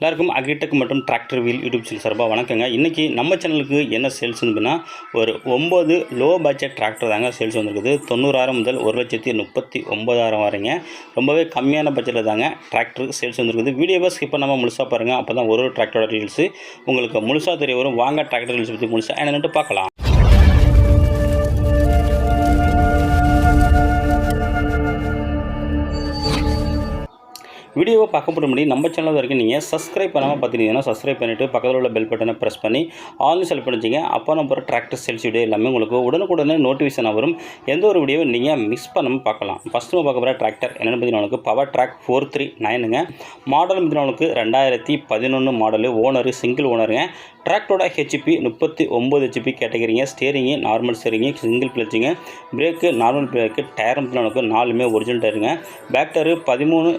எல்லாருக்கும் அக்ரிடெக் மற்றும் tractor wheel YouTube channel சார்பாக வணக்கங்க. இன்றைக்கி நம்ம சேனலுக்கு என்ன சேல்ஸ் அப்படின்னா ஒரு ஒம்பது லோ பட்ஜெட் டிராக்டர் தாங்க சேல்ஸ் வந்திருக்குது. தொண்ணூறாயிரம் முதல் ஒரு லட்சத்தி முப்பத்தி ஒம்பதாயிரம் வரைங்க. ரொம்பவே கம்மியான பட்ஜெட்டில் தாங்க டிராக்டர் சேல்ஸ் வந்திருக்குது. வீடியோவை ஸ்கிப் பண்ணாமல் முழுசாக பாருங்கள் அப்போ தான் ஒரு ஒரு டிராக்டரோட டீல்ஸு உங்களுக்கு முழுசாக தெரிய வரும். வாங்க டிராக்டர் டீல்ஸ் பற்றி முழுசாக என்னென்னு பார்க்கலாம். வீடியோவை பார்க்க முன்னாடி நம்ம சேனல் வரைக்கும் நீங்கள் சப்ஸ்கிரைப் பண்ணாமல் பார்த்துட்டீங்கன்னா சப்ஸ்கிரைப் பண்ணிவிட்டு பக்கத்தில் உள்ள பெல் பட்டனை ப்ரெஸ் பண்ணி ஆன்லைன் செலக்ட் பண்ணிச்சிங்க அப்போ நம்ம போகிற டிராக்டர் சேல்ஸ் வீடியோ எல்லாமே உங்களுக்கு உடனுக்குடனே நோட்டிஃபிகேஷன் வரும். எந்த ஒரு வீடியோவை நீங்கள் மிஸ் பண்ணாமல் பார்க்கலாம். ஃபஸ்ட்டு நம்ம பார்க்க போகிற டிராக்டர் என்னென்னு பார்த்தீங்கன்னா பவர் ட்ராக் ஃபோர் த்ரீ நைனுங்க மாடல் பார்த்தீங்கன்னா ரெண்டாயிரத்தி பதினொன்று மாடலு ஓனரு சிங்கிள் ஓனருங்க டிராக்டரோட ஹெச்பி முப்பத்தி ஒம்பது ஹெச்பி கேட்டகரிங்க ஸ்டேரிங்கு நார்மல் ஸ்டேரிங்கு சிங்கிள் கிளச்சுங்க பிரேக்கு நார்மல் பிரேக்கு டயர் உங்களுக்கு நாலுமே ஒரிஜினல் டயருங்க பேக் டயரு பதிமூணு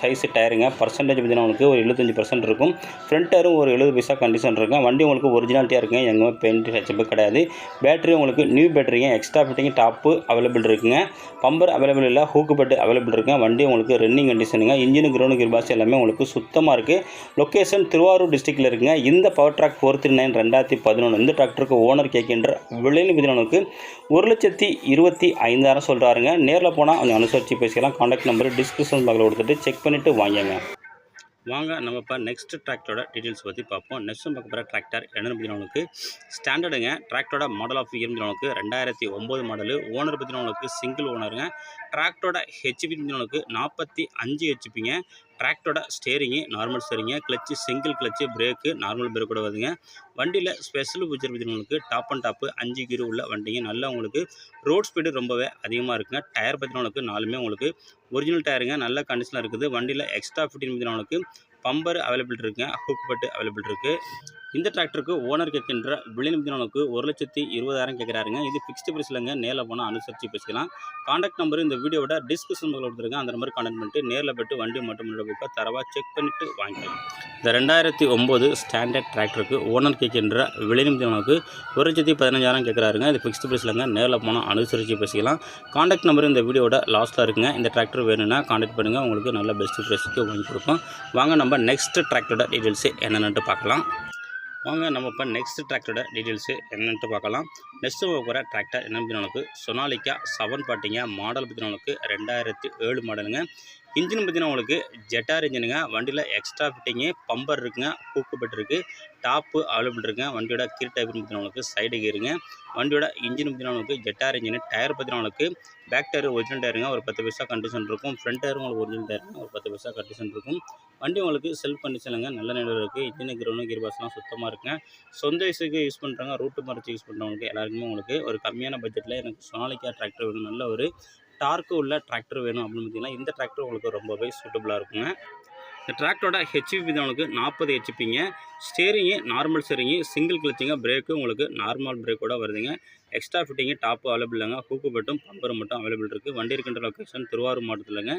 சைஸு டயருங்க பர்சன்டேஜ் பார்த்தீங்கன்னா உங்களுக்கு ஒரு எழுபத்தஞ்சு பர்சன்ட் இருக்கும். ஃப்ரண்ட் டயரும் ஒரு எழுபது பைசா கண்டிஷன் இருக்கும் வண்டி உங்களுக்கு ஒரிஜினாலிட்டியாக இருக்குங்க. எங்கே பெயிண்ட் ஹெச்பி கிடையாது. பேட்டரி உங்களுக்கு நியூ பேட்டரிங்க எக்ஸ்ட்ரா ஃபிட்டிங் டாப்பு அவைலபிள் இருக்குங்க. பம்பர் அவைலபிள் இல்லை. ஹூக்கு பெட்டு அவைலபிள் இருக்குங்க. வண்டி உங்களுக்கு ரன்னிங் கண்டிஷனுங்க இன்ஜின் கிரௌண்ட் கிர்பாஸ் எல்லாமே உங்களுக்கு சுத்தமாக இருக்குது லொக்கேஷன் திருவாரூர் டிஸ்ட்ரிக்டில் இருக்குங்க. இந்த power track four three nine ரெண்டாயிரத்தி பதினொன்று இந்த டிராக்டருக்கு ஓனர் கேட்கின்ற விலையில் பதினொன்றுக்கு ஒரு லட்சத்தி இருபத்தி ஐந்தாயிரம் சொல்கிறாருங்க நேரில் போனால் கொஞ்சம் அனுசரித்து பேசிக்கலாம். கான்டாக்ட் நம்பர் டிஸ்கிரிப்ஷன் பக்கத்தில் கொடுத்துட்டு செக் பண்ணிவிட்டு வாங்கிங்க வாங்க நம்ம இப்போ நெக்ஸ்ட் டிராக்டரோட டீட்டெயில்ஸ் பற்றி பார்ப்போம். நெக்ஸ்ட் பார்க்க போகிற டிராக்டர் என்னென்னு பார்த்தீங்கன்னா ஸ்டாண்டர்டுங்க டிராக்டரோட மாடல் ஆஃப் இயர் உங்களுக்கு ரெண்டாயிரத்தி ஒம்பது மாடலு ஓனர் பார்த்தீங்கன்னா உங்களுக்கு சிங்கிள் ஓனருங்க டிராக்டரோட ஹெச்பி உங்களுக்கு நாற்பத்தி அஞ்சு ஹெச்பிங்க டிராக்டரோட steering normal ஸ்டேரிங்க clutch single clutch brake normal brake கூட வருதுங்க. வண்டியில் ஸ்பெஷல் ஃபீச்சர் பார்த்தீங்கன்னா உங்களுக்கு டாப் அண்ட் டாப்பு அஞ்சு கீரு உள்ள வண்டிங்க. நல்லா உங்களுக்கு ரோட் ஸ்பீடு ரொம்பவே அதிகமாக இருக்குங்க. டயர் பற்றினவங்களுக்கு உங்களுக்கு நாலுமே உங்களுக்கு ஒரிஜினல் டயருங்க. நல்ல கண்டிஷனாக இருக்குது. வண்டியில் எக்ஸ்ட்ரா ஃபிட்டிங் பார்த்தீங்கன்னா உங்களுக்கு பம்பர் அவைலபிள் இருக்குங்க. ஹுக் பட்டு அவைலபிள் இருக்குது இந்த டிராக்டருக்கு ஓனர் கேட்கின்ற விலை நிமிடங்களுக்கு ஒரு லட்சத்தி இருபதாயிரம் கேட்குறாருங்க. இது ஃபிக்ஸ்டு ப்ரைஸ்லங்க நேரில் போனால் அனுசரித்து பேசிக்கலாம். காண்டாக்ட் நம்பர் இந்த வீடியோட டிஸ்கிரிப்ஷன் கொடுத்துருங்க அந்த நம்பர் கான்டாக்ட் பண்ணிட்டு நேரில் போய்ட்டு வண்டி மட்டும் புக்கை தரவாக செக் பண்ணிவிட்டு வாங்கிக்கலாம். இந்த ரெண்டாயிரத்தி ஒம்பது ஸ்டாண்டர்ட் டிராக்டருக்கு ஓனர் கேட்கின்ற விலை ஒரு லட்சத்தி பதினஞ்சாயிரம் கேட்குறாருங்க. இது ஃபிக்ஸ்டு ப்ரைஸ்லங்க நேரில் போனால் அனுசரித்து பேசிக்கலாம். காண்டாக்ட் நம்பர் இந்த வீடியோட லாஸ்ட்டில் இருக்குங்க. இந்த டிராக்டர் வேணும்னா காண்டாக்ட் பண்ணுங்கள் உங்களுக்கு நல்ல பெஸ்ட் ப்ரைஸுக்கு வாங்கி கொடுப்போம். வாங்க நம்ம நெக்ஸ்ட் டிராக்டரோட டீட்டெயில்ஸு என்னென்னு பார்க்கலாம். வாங்க நம்ம இப்போ நெக்ஸ்ட் டிராக்டரோட டீட்டெயில்ஸு என்னென்ட்டு பார்க்கலாம். நெக்ஸ்ட்டு போகிற டிராக்டர் என்ன பற்றினவனுக்கு சொனாலிக்கா செவன் பார்ட்டிங்க மாடல் பற்றினவனுக்கு ரெண்டாயிரத்தி ஏழு மாடலுங்க இன்ஜின் பார்த்தீங்கன்னா உங்களுக்கு ஜெட்டார் இன்ஜினுங்க. வண்டியில் எக்ஸ்ட்ரா ஃபிட்டிங்கு பம்பர் இருக்குங்க கூக்கு பெட் இருக்குது டாப்பு அவைலபிள் இருக்குங்க வண்டியோட கீர் டைப் பார்த்தீங்கன்னா உங்களுக்கு சைடு கீருங்க வண்டியோட இன்ஜின் பார்த்தீங்கன்னா உங்களுக்கு ஜெட்டார் இன்ஜின். டயர் பார்த்தீங்கன்னா உங்களுக்கு பேக் டயர் ஒரிஜினல் டயருங்க ஒரு பத்து பைசா கண்டிஷன் இருக்கும். ஃப்ரண்ட் டயரும் உங்களுக்கு ஒரிஜினல் டயருங்க ஒரு பத்து பைசா கண்டிஷன் இருக்கும். வண்டி உங்களுக்கு செல்ஃப் கண்டிஷனுங்க நல்ல நிலையில் இருக்குது இன்ஜின் கிரௌண்டு கீர் பாஸ்லாம் சுத்தமாக இருக்குங்க. சொந்த இசுக்கு யூஸ் பண்ணுறாங்க ரூட்டு மறைச்சி யூஸ் பண்ணுறவங்களுக்கு எல்லாருக்குமே உங்களுக்கு ஒரு கம்மியான பட்ஜெட்டில் எனக்கு சோனாலிக்கா டிராக்டர் வேணும். நல்ல ஒரு டார்க்கு உள்ள டிராக்டர் வேணும் அப்படின்னு பார்த்தீங்கன்னா இந்த டிராக்டர் உங்களுக்கு ரொம்பவே சூட்டபுளாக இருக்குங்க. இந்த டிராக்டரோட ஹெச்பி உங்களுக்கு நாற்பது ஹெச்பிங்க ஸ்டேரிங்கு நார்மல் ஸ்டேரிங்கு சிங்கிள் கிளச்சிங்க பிரேக்கு உங்களுக்கு நார்மல் பிரேக்கோட வருதுங்க. எக்ஸ்ட்ரா ஃபிட்டிங்கு டாப்பு அவைலபிள் இல்லைங்க. ஹூக்கு மட்டும் பம்பர் மட்டும் அவைலபிள் இருக்குது வண்டி இருக்கின்ற லொக்கேஷன் திருவாரூர் மாவட்டத்தில்ங்க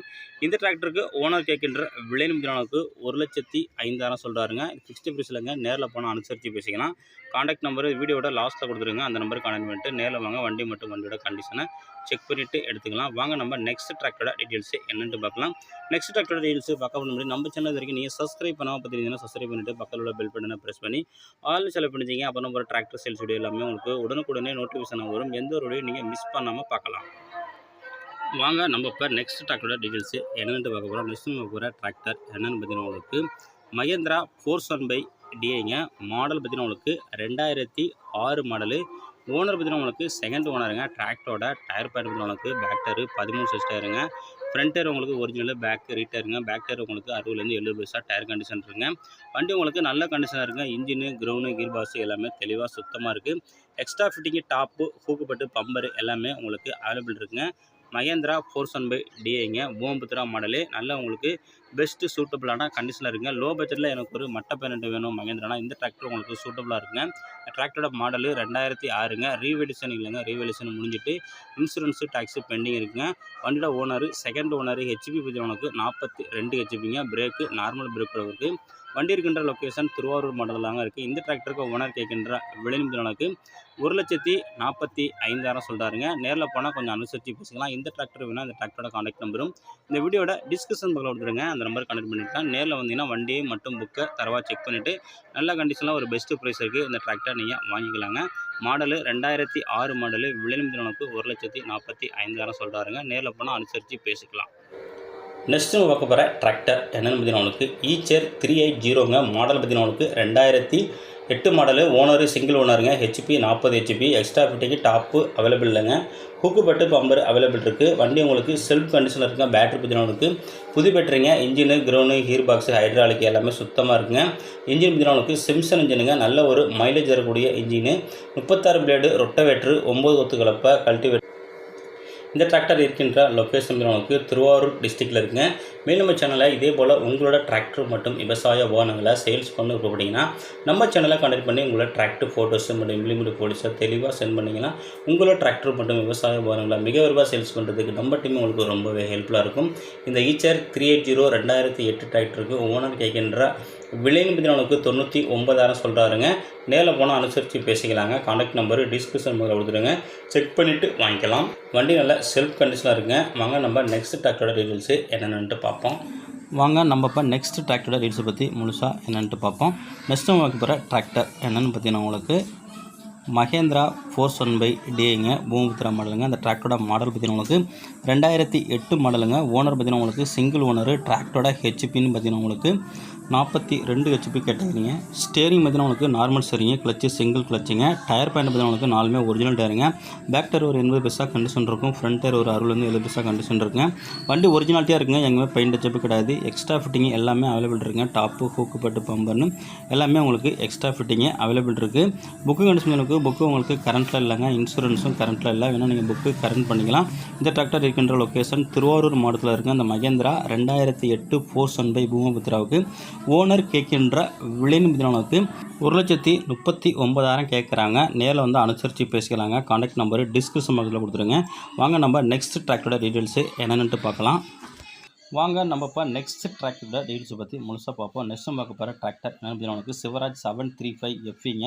இந்த டிராக்டருக்கு ஓனர் கேட்கின்ற விலை நிமிடங்களுக்கு ஒரு லட்சத்தி ஐந்தாயிரம் சொல்கிறாருங்க ஃபிக்ஸ்டு ப்ரைஸ்லங்க நேரில் போனால் அனுசரித்து பேசிக்கலாம். காண்டாக்ட் நம்பர் வீடியோட லாஸ்ட்டில் கொடுத்துருங்க. அந்த நம்பர் கான்டாக்ட் பண்ணிட்டு நேரில் வாங்க. வண்டி மட்டும் வண்டியோட கண்டிஷனை செக் பண்ணிவிட்டு எடுத்துக்கலாம். வாங்க நம்ம நெக்ஸ்ட் டிராக்டரோட டீட்டெயில்ஸ் என்னென்னு பார்க்கலாம். நெக்ஸ்ட் டிராக்டரோட டீட்டெயில்ஸ் பார்க்க முடியும் நம்ம சேனல் வரைக்கும் நீங்கள் சப்ஸ்கிரைப் பண்ணாமல் பார்த்துருந்தீங்கன்னா சப்ஸ்கிரைப் பண்ணிட்டு பக்கத்தில் உள்ள பெல் பட்டனை ப்ரெஸ் பண்ணி ஆல் செலவு பண்ணிச்சிங்க அப்போ நம்ம டிராக்டர் சேல்ஸ் வீடியோ எல்லாமே உங்களுக்கு உடனுக்குடனே நோட்டிஃபிகேஷன் வரும். எந்த ஒரு வீடியோ நீங்கள் மிஸ் பண்ணாமல் பார்க்கலாம். வாங்க நம்ம இப்போ நெக்ஸ்ட் டிராக்டரோட டீட்டெயில்ஸ் என்னென்னு பார்க்க போகிறோம் நெக்ஸ்ட் பார்க்க போகிற டிராக்டர் என்னென்னு பார்த்தீங்கன்னா உங்களுக்கு மகேந்திரா ஃபோர் ஒன் பை டிஐங்க மாடல் பார்த்தீங்கன்னா உங்களுக்கு ரெண்டாயிரத்தி ஆறு மாடலு ஓனர் பார்த்தீங்கன்னா உங்களுக்கு செகண்ட் ஓனருங்க டிராக்டரோட டயர் பேட் பார்த்தீங்கன்னா உங்களுக்கு பேக் டயரு பதிமூணு சைஸ் டயருங்க ஃப்ரண்ட் டயர் உங்களுக்கு ஒரிஜினல் பேக் ரீட்டருங்க பேக் டயர் உங்களுக்கு அறுபதுலேருந்து எழுபது பைசா டயர் கண்டிஷன் இருக்குங்க. வண்டி உங்களுக்கு நல்ல கண்டிஷனாக இருக்குங்க. இன்ஜினு கிரௌண்டு கீர் பாஸ் எல்லாமே தெளிவாக சுத்தமாக இருக்குது எக்ஸ்ட்ரா ஃபிட்டிங்கு டாப்பு ஹூக்குப்பட்டு பம்பரு எல்லாமே உங்களுக்கு அவைலபிள் இருக்குங்க. மகேந்திரா ஃபோர் ஒன் பை டிஐங்க. பூம்புத்ரா மாடலு. நல்ல உங்களுக்கு பெஸ்ட்டு சூட்டபுளான கண்டிஷனில் இருக்குங்க லோ பட்ஜெட்டில் எனக்கு ஒரு மட்டை பேனட்டு வேணும் மகேந்திரானா இந்த டிராக்டர் உங்களுக்கு சூட்டபுளாக இருக்குங்க. டிராக்டரோட மாடலு ரெண்டாயிரத்தி ஆறுங்க. ரீவெடிஷன் இல்லைங்க. ரீவெடிஷன் முடிஞ்சிட்டு இன்சூரன்ஸு டேக்ஸு பெண்டிங் இருக்குங்க. வண்டியோட ஓனர் செகண்ட் ஓனர் ஹெச்பி பற்றி உனக்கு நாற்பத்தி ரெண்டு ஹெச்பிங்க பிரேக்கு நார்மல் பிரேக் இருக்குது வண்டி இருக்கின்ற லொக்கேஷன் திருவாரூர் மாடல் தாங்க இருக்குது இந்த டிராக்டருக்கு ஓனர் கேட்கின்ற விலை ஒரு லட்சத்தி நாற்பத்தி ஐந்தாயிரம் சொல்கிறாருங்க நேரில் போனால் கொஞ்சம் அனுசரித்து பேசிக்கலாம். இந்த டிராக்டர் வேணால் இந்த டிராக்டரோட காண்டாக்ட் நம்பரும் இந்த வீடியோட டிஸ்கிரிப்ஷன் பக்கம் கொடுத்துருங்க. அந்த நம்பர் கனெக்ட் பண்ணியிருக்கேன் நேரில் வந்தீங்கன்னா வண்டியை மட்டும் புக்கை தரவாக செக் பண்ணிவிட்டு நல்ல கண்டிஷனில் ஒரு பெஸ்ட்டு ப்ரைஸ் இருக்குது இந்த டிராக்டர் நீங்கள் வாங்கிக்கலாங்க. மாடலு ரெண்டாயிரத்தி ஆறு மாடலு விலை ஒரு லட்சத்தி நாற்பத்தி ஐந்தாயிரம் சொல்கிறாருங்க நேரில் போனால் அனுசரித்து பேசிக்கலாம். நெக்ஸ்ட் நம்ம பார்க்க போகிற டிராக்டர் என்னென்னு பார்த்தீங்கன்னா உங்களுக்கு ஈச்சர் த்ரீ எயிட் ஜீரோங்க மாடல் பார்த்தீங்கன்னா உங்களுக்கு ரெண்டாயிரத்தி எட்டு மாடலு ஓனரு சிங்கிள் ஓனருங்க ஹெச்பி நாற்பது HP extra fitting top available இல்லைங்க. ஹுக்கு பட்டு பம்பர் அவைலபிள் இருக்குது வண்டி உங்களுக்கு செல்ஃப் கண்டிஷனில் இருக்குங்க. பேட்டரி பார்த்தீங்கன்னா உங்களுக்கு புது பேட்டரிங்க engine ground gear box hydraulic எல்லாமே சுத்தமாக இருக்குங்க. இன்ஜின் பார்த்தீங்கன்னா உங்களுக்கு சிம்சன் இன்ஜினுங்க நல்ல ஒரு மைலேஜ் தரக்கூடிய இன்ஜினு முப்பத்தாறு பிளேடு ரொட்டவேட்ரு ஒம்பது ஒத்து கலப்பை கல்டிவேட் இந்த டிராக்டர் இருக்கின்ற லொக்கேஷன் உங்களுக்கு திருவாரூர் டிஸ்ட்ரிக்டில் இருக்குங்க. மேலும் நம்ம சேனலில் இதே போல் உங்களோட டிராக்டர் மற்றும் விவசாய வாகனங்களை சேல்ஸ் பண்ண விருப்பப்பட்டீங்கன்னா நம்ம சேனலை கண்டக்ட் பண்ணி உங்களோட டிராக்டர் ஃபோட்டோஸ் மற்றும் இம்ப்ளிமெண்ட் போலீஸை தெளிவாக சென்ட் பண்ணிங்கன்னா உங்களோட டிராக்டர் மற்றும் விவசாய வாகனங்களை மிக விரைவாக சேல்ஸ் பண்ணுறதுக்கு நம்ம டீம் உங்களுக்கு ரொம்பவே ஹெல்ப்ஃபுல்லாக இருக்கும். இந்த ஈச்சர் த்ரீ எயிட் ஜீரோ ரெண்டாயிரத்தி எட்டு டிராக்டருக்கு ஓனர் கேட்கின்ற விலைன்னு பார்த்தீங்கன்னா தொண்ணூற்றி ஒன்பதாயிரம் சொல்கிறாருங்க நேரில் போனால் அனுசரித்து பேசிக்கலாங்க. கான்டாக்ட் நம்பரு டிஸ்கிரிப்ஷன் முதல்ல கொடுத்துருங்க செக் பண்ணிவிட்டு வாங்கிக்கலாம். வண்டி நல்லா செல்ஃப் கண்டிஷனாக இருக்குங்க வாங்க நம்ம நெக்ஸ்ட் டிராக்டரோட டீட்டெயில்ஸு என்னென்னட்டு பார்ப்போம். வாங்க நம்ம இப்போ நெக்ஸ்ட் டிராக்டரோட டீட்டெயில்ஸை பற்றி முழுசாக என்னென்ட்டு பார்ப்போம். நெக்ஸ்ட் நம்ம பார்க்க போகிற டிராக்டர் என்னென்னு பார்த்தீங்கன்னா உங்களுக்கு மகேந்திரா ஃபோர் ஒன் பை டேங்க பூமிபுத்திரா மாடலுங்க. அந்த டிராக்டரோட மாடல் பார்த்தீங்கன்னா உங்களுக்கு ரெண்டாயிரத்தி எட்டு மாடலுங்க ஓனர் பார்த்தீங்கன்னா உங்களுக்கு சிங்கிள் ஓனரு டிராக்டரோட ஹெச்பின்னு பார்த்தீங்கன்னா உங்களுக்கு நாற்பத்தி ரெண்டு ஹெச்பி கேட்டீங்க ஸ்டேரிங் பார்த்தீங்கன்னா உங்களுக்கு நார்மல் ஸ்டேரிங்க கிளச்சு சிங்கிள் கிளச்சுங்க டயர் பாயிண்ட் பார்த்தீங்கன்னா உங்களுக்கு நாலுமே ஒரிஜினல் டயருங்க பேக் டயர் ஒரு எண்பது பைசா கண்டிஷன் இருக்கும். ஃப்ரண்ட் டயர் ஒரு அறுபதுலேருந்து எழுபது பைசா கண்டிஷன் இருக்குங்க. வண்டி ஒரிஜினாலிட்டியாக இருக்குங்க. எங்கேயுமே பெயிண்ட் ஹெச்பி கிடையாது. எக்ஸ்ட்ரா ஃபிட்டிங் எல்லாமே அவைலபிள் இருக்குங்க. டாப்பு ஹூக்கு பட்டு பம்பர்னு எல்லாமே உங்களுக்கு எக்ஸ்ட்ரா ஃபிட்டிங்கு அவைலபிள் இருக்குது புக்கு கண்டிஷன் இருக்குது புக்கு உங்களுக்கு கரண்ட் கரண்ட்டில் இல்லைங்க இன்சூரன்ஸும் கரண்ட்டில் இல்லை. வேணால் நீங்கள் புக்கு கரண்ட் பண்ணிக்கலாம். இந்த டிராக்டர் இருக்கின்ற லொக்கேஷன் திருவாரூர் மாவட்டத்தில் இருக்க அந்த மகேந்திரா ரெண்டாயிரத்தி எட்டு ஃபோர் சன் பை பூமபுத்திராவுக்கு ஓனர் கேட்கின்ற விலைன்னு பார்த்தீங்கன்னா ஒரு லட்சத்தி முப்பத்தி ஒன்பதாயிரம் கேட்குறாங்க. நேரில் வந்து அனுசரித்து பேசிக்கலாங்க. கான்டாக்ட் நம்பரு டிஸ்கிரிப்ஷன் பாக்ஸில் கொடுத்துருங்க. வாங்க நம்ம நெக்ஸ்ட் டிராக்டரோட டீட்டெயில்ஸு என்னென்னுட்டு பார்க்கலாம். வாங்க நம்ம இப்போ நெக்ஸ்ட் டிராக்டரோட டீட்டெயில்ஸை பற்றி முழுசாக பார்ப்போம். நெக்ஸ்ட் பார்க்க போகிற டிராக்டர் என்னென்னு பார்த்தீங்கன்னா சிவராஜ் செவன் த்ரீ ஃபைவ் எஃப்இங்க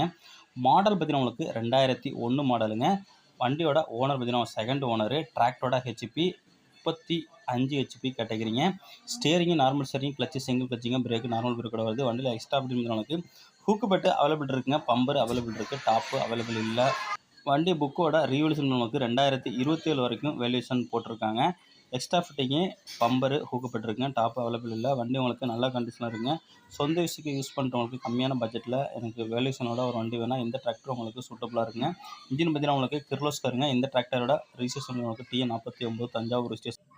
மாடல் பார்த்தீங்கன்னா உங்களுக்கு ரெண்டாயிரத்தி ஒன்று மாடலுங்க. வண்டியோட ஓனர் பார்த்தீங்கன்னா செகண்ட் ஓனரு டிராக்டரோட ஹெச்பி முப்பத்தி அஞ்சு HP கேட்டகிரிங்க. Steering normal steering clutch single கிளச்சிங்க brake normal பிரேக்கோட வருது. வண்டியில் எக்ஸ்ட்ரா அப்படின்னு உங்களுக்கு ஹூக்கு பெட்டு அவைலபிள் இருக்குங்க. பம்பர் அவைலபிள் இருக்குது டாப்பு அவைலபிள் இல்லை. வண்டி புக்கோட ரீவல்யூஷன் நமக்கு ரெண்டாயிரத்தி இருபத்தேழு வரைக்கும் வேல்யூஷன் போட்டிருக்காங்க. எக்ஸ்ட்ரா ஃபிட்டிங்கு பம்பரு ஹூக்கப்பட்டிருக்குங்க டாப் அவைலபிள் இல்லை. வண்டி உங்களுக்கு நல்ல கண்டிஷனில் இருக்குங்க. சொந்த விஷயத்துக்கு யூஸ் பண்ணுறவங்களுக்கு கம்மியான பட்ஜெட்டில் எனக்கு வேல்யூஷனோட ஒரு வண்டி வேணால் இந்த டிராக்டர் உங்களுக்கு சூட்டபுளாக இருக்குங்க. இன்ஜின் பார்த்தீங்கன்னா உங்களுக்கு கிர்லோஸ்கருங்க இந்த டிராக்டரோட ரிஜிஸ்ட்ரேஷன் உங்களுக்கு டிஎன் நாற்பத்தி ஒம்பது தஞ்சாவூர் ஸ்டேஷன்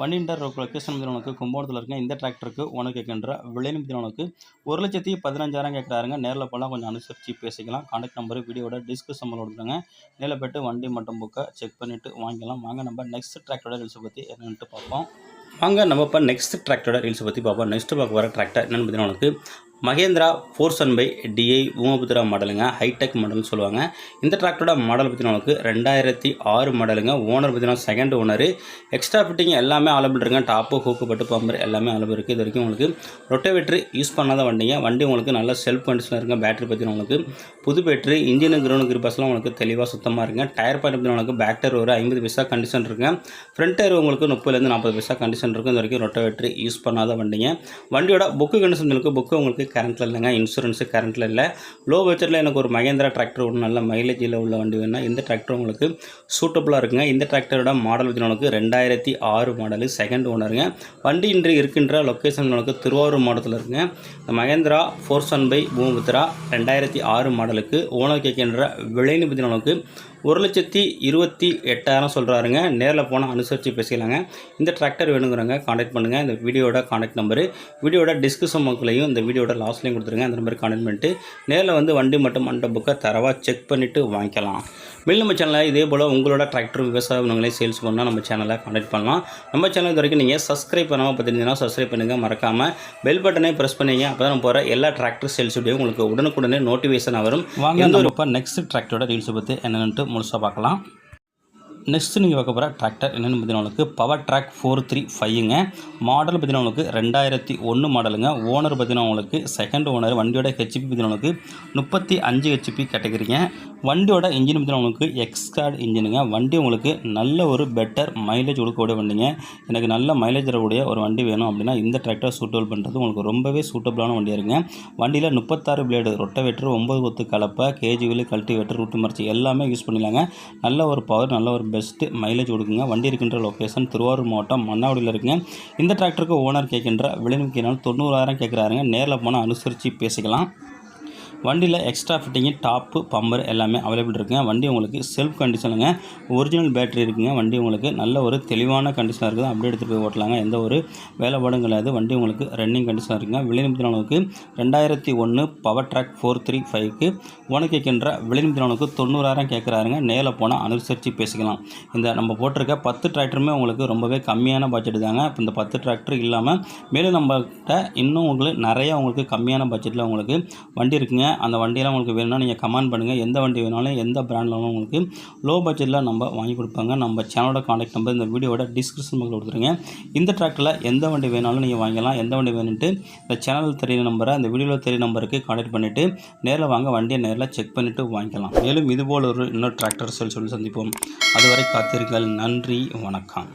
வண்டின்ற லொக்கேஷன் வந்து உனக்கு கும்பகோணத்தில் இருக்க இந்த டிராக்டருக்கு உனக்கு கேட்கின்ற விலை நிமித்தி உனக்கு ஒரு லட்சத்தி பதினஞ்சாயிரம் கேட்குறாருங்க. நேரில் போனால் கொஞ்சம் அனுசரித்து பேசிக்கலாம். கான்டாக்ட் நம்பர் வீடியோட டிஸ்கிரிப்ஷன் கொடுத்துருங்க. நேரில் போய்ட்டு வண்டி மட்டும் புக்கை செக் பண்ணிவிட்டு வாங்கிக்கலாம். வாங்க நம்ம நெக்ஸ்ட் டிராக்டரோட ரீல்ஸை பற்றி என்னென்ட்டு பார்ப்போம். வாங்க நம்ம இப்போ நெக்ஸ்ட் டிராக்டரோட ரீல்ஸை பற்றி பார்ப்போம். நெக்ஸ்ட் பார்க்க வர டிராக்டர் என்னென்னு பார்த்தீங்கன்னா உனக்கு Mahindra four Sun five DI ஊமபுத்திரா மாடலுங்க ஹைடெக் மாடல்னு சொல்லுவாங்க. இந்த டிராக்டரோட மாடல் பார்த்தீங்கன்னா உங்களுக்கு ரெண்டாயிரத்தி ஆறு மாடலுங்க ஓனர் பார்த்தீங்கன்னா செகண்ட் ஓனர் எக்ஸ்ட்ரா ஃபிட்டிங் எல்லாமே அவைலபிள் இருக்குங்க. டாப்பு ஹூக்கு பட்டு பம்பர் எல்லாமே அவைலபிள் இருக்குது இது வரைக்கும் உங்களுக்கு ரொட்டவேட்ரு யூஸ் பண்ணாத வண்டிங்க. வண்டி உங்களுக்கு நல்ல செல்ஃப் கண்டிஷனில் இருக்குங்க. பேட்டரி பார்த்தீங்கன்னா உங்களுக்கு புது பேட்டரி இன்ஜினு கிரௌண்ட் கிரிபாஸ்லாம் உங்களுக்கு தெளிவாக சுத்தமாக இருக்குங்க. டயர் பாயிண்ட் பார்த்தீங்கன்னா உங்களுக்கு பேக் டயர் ஒரு ஐம்பது பைசா கண்டிஷன் இருக்குங்க. ஃப்ரண்ட் டயர் உங்களுக்கு முப்பதுலேருந்து நாற்பது பைசா கண்டிஷன் இருக்கும். இது வரைக்கும் ரொட்டவேட்ரு யூஸ் பண்ணாத வண்டிங்க. வண்டியோட புக்கு கண்டிஷன் இருக்குது புக்கு உங்களுக்கு கரண்ட்டில் இல்லைங்க இன்சூரன்ஸு கரண்ட்டில் இல்லை. லோ பட்ஜெட்டில் எனக்கு ஒரு மகேந்திரா டிராக்டர் ஒன்று நல்ல மைலேஜில் உள்ள வண்டி வேணால் இந்த டிராக்டர் உங்களுக்கு சூட்டபுளாக இருக்குங்க. இந்த டிராக்டரோட மாடல் உங்களுக்கு ரெண்டாயிரத்தி ஆறு மாடலு செகண்ட் ஓனருங்க வண்டி இன்று இருக்கின்ற லொக்கேஷன் உங்களுக்கு திருவாரூர் மாவட்டத்தில் இருக்குங்க. இந்த Mahindra four one five Bhoomiputra ரெண்டாயிரத்தி ஆறு மாடலுக்கு ஓனர் கேட்கின்ற விலைன்னு பார்த்தீங்கன்னா உங்களுக்கு ஒரு லட்சத்தி இருபத்தி எட்டாயிரம் சொல்கிறாருங்க நேரில் போனால் அனுசரித்து பேசிக்கலாங்க. இந்த டிராக்டர் வேணுங்கிறவங்க காண்டாக்ட் பண்ணுங்கள் இந்த வீடியோட காண்டாக்ட் நம்பரு வீடியோட டிஸ்கிரிப்ஷன் மக்களையும் இந்த வீடியோட லாஸ்ட்லையும் கொடுத்துருங்க. அந்த நம்பர் காண்டாக்ட் பண்ணிட்டு நேரில் வந்து வண்டி மட்டும் மண்ட புக்கை தரவாக செக் பண்ணிவிட்டு வாங்கிக்கலாம். மேலும் நம்ம சேனலில் இதே போல் உங்களோட டிராக்டர் விவசாய உணவுகளை சேல்ஸ் பண்ணால் நம்ம சேனலை காண்டாக்ட் பண்ணலாம். நம்ம சேனல் இது வரைக்கும் நீங்கள் சப்ஸ்கிரைப் பண்ணாமல் பார்த்துருந்தீங்கன்னா சப்ஸ்கிரைப் பண்ணுங்கள் மறக்காமல் பெல் பட்டனை ப்ரெஸ் பண்ணீங்க. அப்போ தான் போகிற எல்லா டிராக்டர் சேல்ஸ் வீடியோ உங்களுக்கு உடனுக்குடனே நோட்டிஃபிகேஷன் வரும். வாங்க நெக்ஸ்ட் டிராக்டரோட ரீல்ஸை பற்றி என்னென்னு முழுசாக பார்க்கலாம். நெக்ஸ்ட்டு நீங்கள் பார்க்க போகிற டிராக்டர் என்னென்னு பார்த்தீங்கன்னா உங்களுக்கு பவர் ட்ராக் ஃபோர் த்ரீ ஃபைவ்ங்க மாடல் பார்த்தீங்கன்னா உங்களுக்கு ரெண்டாயிரத்தி ஒன்று மாடலுங்க ஓனர் பார்த்தீங்கன்னா உங்களுக்கு செகண்ட் ஓனர் வண்டியோட ஹெச்பி பார்த்தீங்கன்னா உங்களுக்கு முப்பத்தி அஞ்சு ஹெச்பி கேட்டகிரிங்க வண்டியோட இன்ஜின் பார்த்தீங்கன்னா உங்களுக்கு எக்ஸ்கார்ட் இன்ஜினுங்க வண்டி உங்களுக்கு நல்ல ஒரு பெட்டர் மைலேஜ் கொடுக்கக்கூடிய வண்டிங்க. எனக்கு நல்ல மைலேஜ் தரக்கூடிய ஒரு வண்டி வேணும் அப்படின்னா இந்த டிராக்டர் சூட்டபிள் பண்ணுறது உங்களுக்கு ரொம்பவே சூட்டபிளான வண்டியாக இருக்குங்க. வண்டியில் முப்பத்தாறு பிளேடு ரொட்டவேட்டர் ஒம்பது கொத்து கலப்பை கேஜி வீலு கல்டிவேட்டர் ரூட்டு மறைச்சி எல்லாமே யூஸ் பண்ணிடலாங்க. நல்ல ஒரு பவர் நல்ல ஒரு பெஸ்ட்டு மைலேஜ் கொடுக்குங்க. வண்டி இருக்கின்ற லொக்கேஷன் திருவாரூர் மாவட்டம் மன்னாவடியில் இருக்குங்க. இந்த டிராக்டருக்கு ஓனர் கேட்கின்ற விலைநிற்கிறால் தொண்ணூறாயிரம் கேட்குறாருங்க. நேரில் போனால் அனுசரித்து பேசிக்கலாம். வண்டியில் எக்ஸ்ட்ரா ஃபிட்டிங்கு டாப்பு பம்பர் எல்லாமே அவைலபிள் இருக்குங்க. வண்டி உங்களுக்கு செல்ஃப் கண்டிஷனுங்க ஒரிஜினல் பேட்டரி இருக்குங்க. வண்டி உங்களுக்கு நல்ல ஒரு தெளிவான கண்டிஷனாக இருக்குது. அப்படியே எடுத்துகிட்டு போய் ஓட்டலாங்க. எந்த ஒரு வேலைப்பாடும் கிடையாது. வண்டி உங்களுக்கு ரன்னிங் கண்டிஷனாக இருக்குங்க. விலைநிமித்த அளவுக்கு ரெண்டாயிரத்தி ஒன்று பவர் ட்ராக் ஃபோர் த்ரீ ஃபைவ்க்கு உனக்கு கேட்கின்ற விலைநிமித்த தொண்ணூறாயிரம் கேட்குறாருங்க. நேரில் போனால் அனுசரித்து பேசிக்கலாம். இந்த நம்ம போட்டிருக்க பத்து டிராக்டருமே உங்களுக்கு ரொம்பவே கம்மியான பட்ஜெட் தாங்க. இப்போ இந்த பத்து டிராக்டர் இல்லாமல் மேலும் நம்மகிட்ட இன்னும் உங்களுக்கு நிறைய உங்களுக்கு கம்மியான பட்ஜெட்டில் உங்களுக்கு வண்டி இருக்குங்க. அந்த வண்டியெல்லாம் உங்களுக்கு வேணும்னா நீங்கள் கமெண்ட் பண்ணுங்கள் எந்த வண்டி வேணாலும் எந்த பிராண்ட்லாம் உங்களுக்கு லோ பட்ஜெட்டில் நம்ம வாங்கி கொடுப்பாங்க. நம்ம சேனலோட காண்டாக்ட் நம்பர் இந்த வீடியோட டிஸ்கிரிப்ஷன் பக்கத்தில் கொடுத்துருங்க. இந்த டிராக்டரில் எந்த வண்டி வேணாலும் நீங்கள் வாங்கலாம் எந்த வண்டி வேணுன்ட்டு இந்த சேனல் தெரிய நம்பரை அந்த வீடியோவில் தெரிய நம்பருக்கு காண்டாக்ட் பண்ணிவிட்டு நேரில் வாங்க வண்டியை நேரில் செக் பண்ணிவிட்டு வாங்கிக்கலாம். மேலும் இதுபோல் ஒரு இன்னொரு டிராக்டர் சொல்லி சொல்லி சந்திப்போம். அதுவரை காத்திருங்கள். நன்றி வணக்கம்.